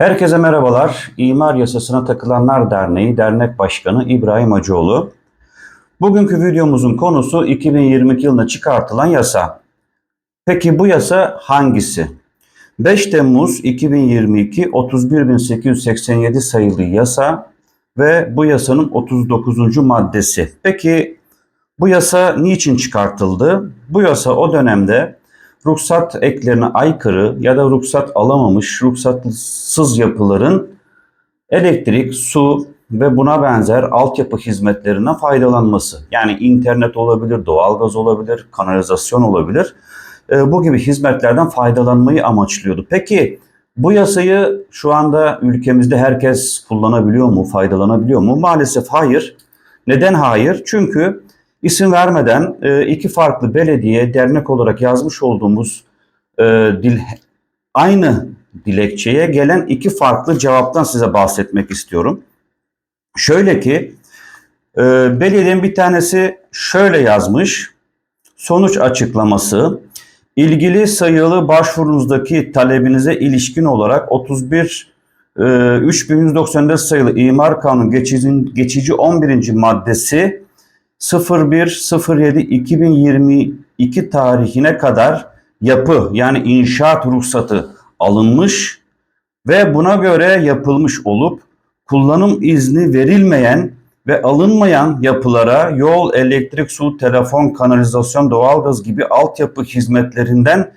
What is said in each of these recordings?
Herkese merhabalar. İmar Yasasına Takılanlar Derneği Dernek Başkanı İbrahim Hacıoğlu. Bugünkü videomuzun konusu 2022 yılında çıkartılan yasa. Peki bu yasa hangisi? 5 Temmuz 2022 31887 sayılı yasa ve bu yasanın 39. maddesi. Peki bu yasa niçin çıkartıldı? Bu yasa o dönemde ruhsat eklerine aykırı ya da ruhsat alamamış ruhsatsız yapıların elektrik, su ve buna benzer altyapı hizmetlerinden faydalanması. Yani internet olabilir, doğalgaz olabilir, kanalizasyon olabilir. E, bu gibi hizmetlerden faydalanmayı amaçlıyordu. Peki bu yasayı şu anda ülkemizde herkes kullanabiliyor mu, faydalanabiliyor mu? Maalesef hayır. Neden hayır? Çünkü isim vermeden e, iki farklı belediye dernek olarak yazmış olduğumuz e, dil, aynı dilekçeye gelen iki farklı cevaptan size bahsetmek istiyorum. Şöyle ki e, belediyenin bir tanesi şöyle yazmış. Sonuç açıklaması ilgili sayılı başvurunuzdaki talebinize ilişkin olarak 31 e, 3194 sayılı İmar Kanunu geçici, geçici 11. maddesi 01.07.2022 tarihine kadar yapı yani inşaat ruhsatı alınmış ve buna göre yapılmış olup kullanım izni verilmeyen ve alınmayan yapılara yol, elektrik, su, telefon, kanalizasyon, doğalgaz gibi altyapı hizmetlerinden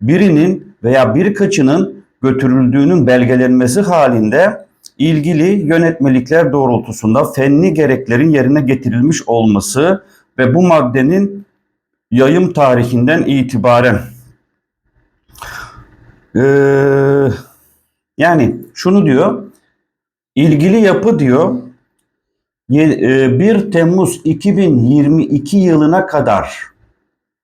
birinin veya birkaçının götürüldüğünün belgelenmesi halinde ilgili yönetmelikler doğrultusunda fenli gereklerin yerine getirilmiş olması ve bu maddenin yayım tarihinden itibaren ee, yani şunu diyor ilgili yapı diyor 1 Temmuz 2022 yılına kadar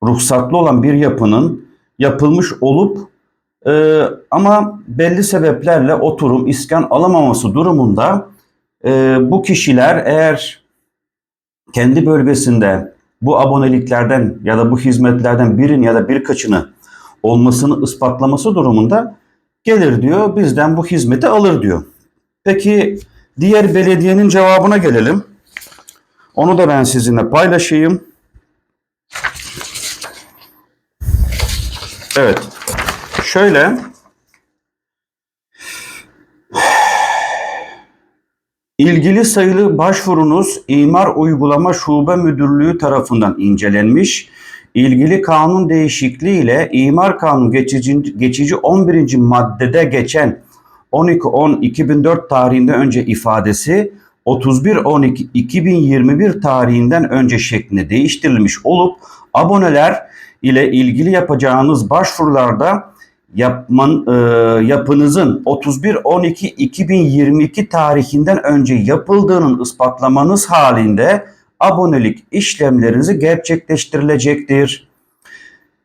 ruhsatlı olan bir yapının yapılmış olup ee, ama belli sebeplerle oturum, iskan alamaması durumunda e, bu kişiler eğer kendi bölgesinde bu aboneliklerden ya da bu hizmetlerden birin ya da birkaçını olmasını ispatlaması durumunda gelir diyor bizden bu hizmeti alır diyor. Peki diğer belediyenin cevabına gelelim. Onu da ben sizinle paylaşayım. Evet. Şöyle ilgili sayılı başvurunuz İmar Uygulama Şube Müdürlüğü tarafından incelenmiş. İlgili kanun değişikliği ile İmar Kanunu geçici, geçici 11. maddede geçen 12.10.2004 tarihinde önce ifadesi 31.12.2021 tarihinden önce şeklinde değiştirilmiş olup aboneler ile ilgili yapacağınız başvurularda yapman, e, yapınızın 31-12-2022 tarihinden önce yapıldığının ispatlamanız halinde abonelik işlemlerinizi gerçekleştirilecektir.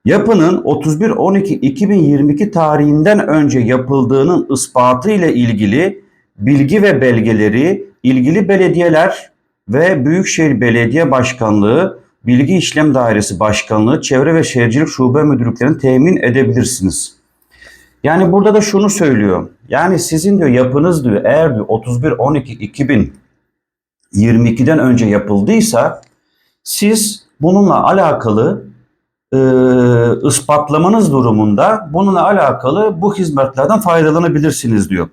Yapının 31-12-2022 tarihinden önce yapıldığının ispatı ile ilgili bilgi ve belgeleri ilgili belediyeler ve Büyükşehir Belediye Başkanlığı Bilgi İşlem Dairesi Başkanlığı, Çevre ve Şehircilik Şube Müdürlüklerini temin edebilirsiniz. Yani burada da şunu söylüyor. Yani sizin diyor yapınız diyor eğer diyor 31 12 2022'den önce yapıldıysa siz bununla alakalı e, ispatlamanız durumunda bununla alakalı bu hizmetlerden faydalanabilirsiniz diyor.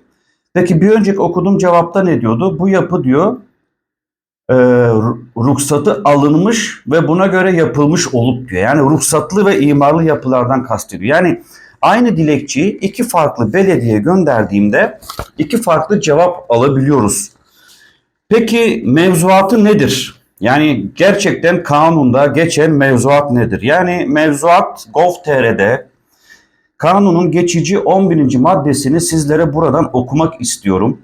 Peki bir önceki okuduğum cevapta ne diyordu? Bu yapı diyor e, ruhsatı alınmış ve buna göre yapılmış olup diyor. Yani ruhsatlı ve imarlı yapılardan kastediyor. Yani aynı dilekçeyi iki farklı belediye gönderdiğimde iki farklı cevap alabiliyoruz. Peki mevzuatı nedir? Yani gerçekten kanunda geçen mevzuat nedir? Yani mevzuat Gov.tr'de kanunun geçici 11. maddesini sizlere buradan okumak istiyorum.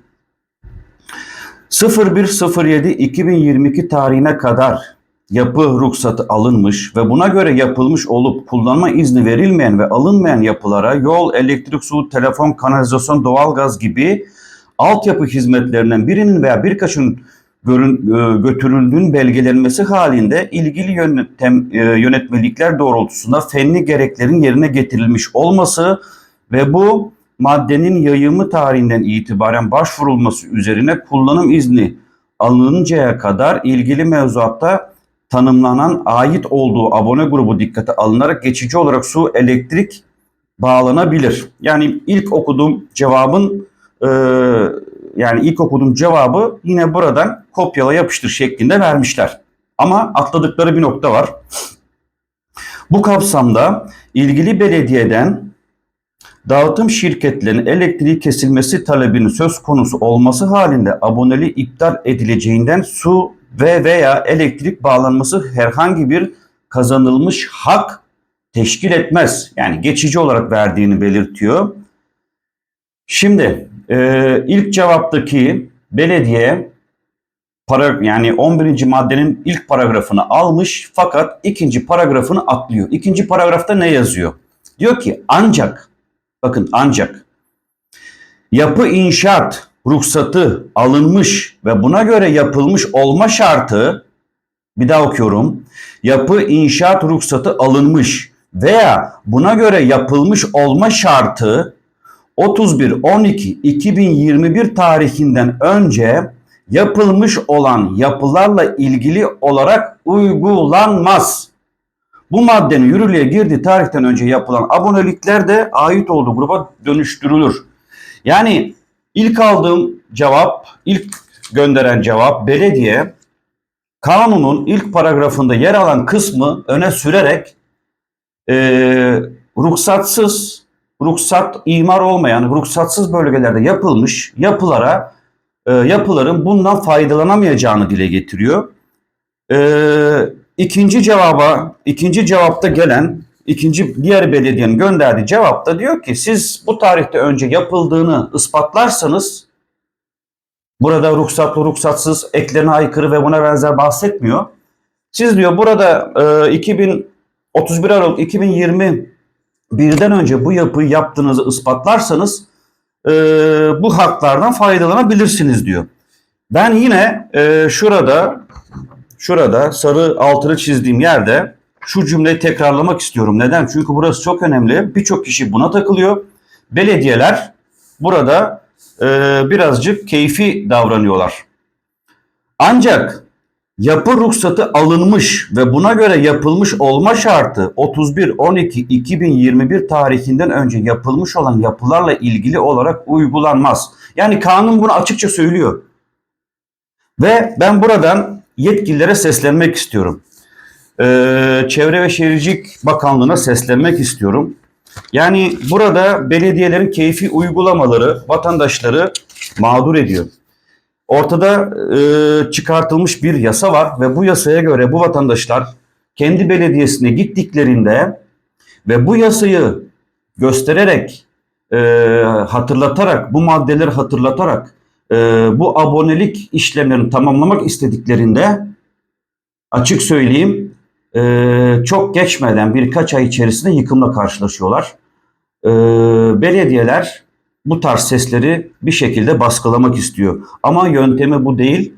01.07.2022 tarihine kadar yapı ruhsatı alınmış ve buna göre yapılmış olup kullanma izni verilmeyen ve alınmayan yapılara yol, elektrik, su, telefon, kanalizasyon, doğalgaz gibi altyapı hizmetlerinden birinin veya birkaçının e, götürüldüğün belgelenmesi halinde ilgili yönetem, e, yönetmelikler doğrultusunda fenli gereklerin yerine getirilmiş olması ve bu maddenin yayımı tarihinden itibaren başvurulması üzerine kullanım izni alınıncaya kadar ilgili mevzuatta tanımlanan ait olduğu abone grubu dikkate alınarak geçici olarak su elektrik bağlanabilir. Yani ilk okuduğum cevabın e, yani ilk okuduğum cevabı yine buradan kopyala yapıştır şeklinde vermişler. Ama atladıkları bir nokta var. Bu kapsamda ilgili belediyeden dağıtım şirketlerinin elektriği kesilmesi talebinin söz konusu olması halinde aboneli iptal edileceğinden su ve veya elektrik bağlanması herhangi bir kazanılmış hak teşkil etmez. Yani geçici olarak verdiğini belirtiyor. Şimdi e, ilk cevaptaki belediye para yani 11. maddenin ilk paragrafını almış fakat ikinci paragrafını atlıyor. İkinci paragrafta ne yazıyor? Diyor ki ancak bakın ancak yapı inşaat ruhsatı alınmış ve buna göre yapılmış olma şartı bir daha okuyorum. Yapı inşaat ruhsatı alınmış veya buna göre yapılmış olma şartı 31-12-2021 tarihinden önce yapılmış olan yapılarla ilgili olarak uygulanmaz. Bu maddenin yürürlüğe girdiği tarihten önce yapılan abonelikler de ait olduğu gruba dönüştürülür. Yani ilk aldığım cevap, ilk gönderen cevap belediye kanunun ilk paragrafında yer alan kısmı öne sürerek e, ruhsatsız, ruhsat imar olmayan, ruhsatsız bölgelerde yapılmış yapılara e, yapıların bundan faydalanamayacağını dile getiriyor. E, ikinci cevaba, ikinci cevapta gelen ikinci diğer belediyenin gönderdiği cevapta diyor ki siz bu tarihte önce yapıldığını ispatlarsanız burada ruhsatlı ruhsatsız eklerine aykırı ve buna benzer bahsetmiyor. Siz diyor burada e, 2031 Aralık 2021'den önce bu yapıyı yaptığınızı ispatlarsanız e, bu haklardan faydalanabilirsiniz diyor. Ben yine e, şurada şurada sarı altını çizdiğim yerde şu cümleyi tekrarlamak istiyorum. Neden? Çünkü burası çok önemli. Birçok kişi buna takılıyor. Belediyeler burada e, birazcık keyfi davranıyorlar. Ancak yapı ruhsatı alınmış ve buna göre yapılmış olma şartı 31-12-2021 tarihinden önce yapılmış olan yapılarla ilgili olarak uygulanmaz. Yani kanun bunu açıkça söylüyor. Ve ben buradan yetkililere seslenmek istiyorum. Ee, Çevre ve Şehircilik Bakanlığı'na seslenmek istiyorum. Yani burada belediyelerin keyfi uygulamaları vatandaşları mağdur ediyor. Ortada e, çıkartılmış bir yasa var ve bu yasaya göre bu vatandaşlar kendi belediyesine gittiklerinde ve bu yasayı göstererek, e, hatırlatarak, bu maddeleri hatırlatarak e, bu abonelik işlemlerini tamamlamak istediklerinde açık söyleyeyim e, çok geçmeden birkaç ay içerisinde yıkımla karşılaşıyorlar. E, belediyeler bu tarz sesleri bir şekilde baskılamak istiyor. Ama yöntemi bu değil.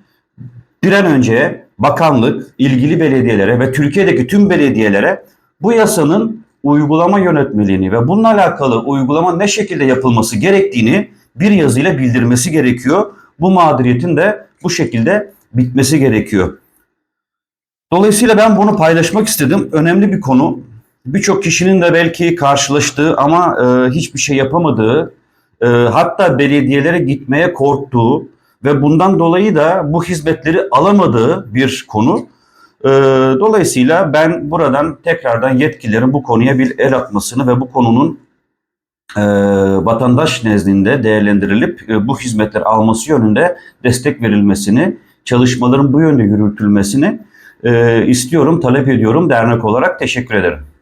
Bir an önce bakanlık ilgili belediyelere ve Türkiye'deki tüm belediyelere bu yasanın uygulama yönetmeliğini ve bununla alakalı uygulama ne şekilde yapılması gerektiğini bir yazıyla bildirmesi gerekiyor. Bu mağduriyetin de bu şekilde bitmesi gerekiyor. Dolayısıyla ben bunu paylaşmak istedim. Önemli bir konu. Birçok kişinin de belki karşılaştığı ama e, hiçbir şey yapamadığı, e, hatta belediyelere gitmeye korktuğu ve bundan dolayı da bu hizmetleri alamadığı bir konu. E, dolayısıyla ben buradan tekrardan yetkililerin bu konuya bir el atmasını ve bu konunun e, vatandaş nezdinde değerlendirilip e, bu hizmetler alması yönünde destek verilmesini, çalışmaların bu yönde yürütülmesini e, istiyorum, talep ediyorum dernek olarak. Teşekkür ederim.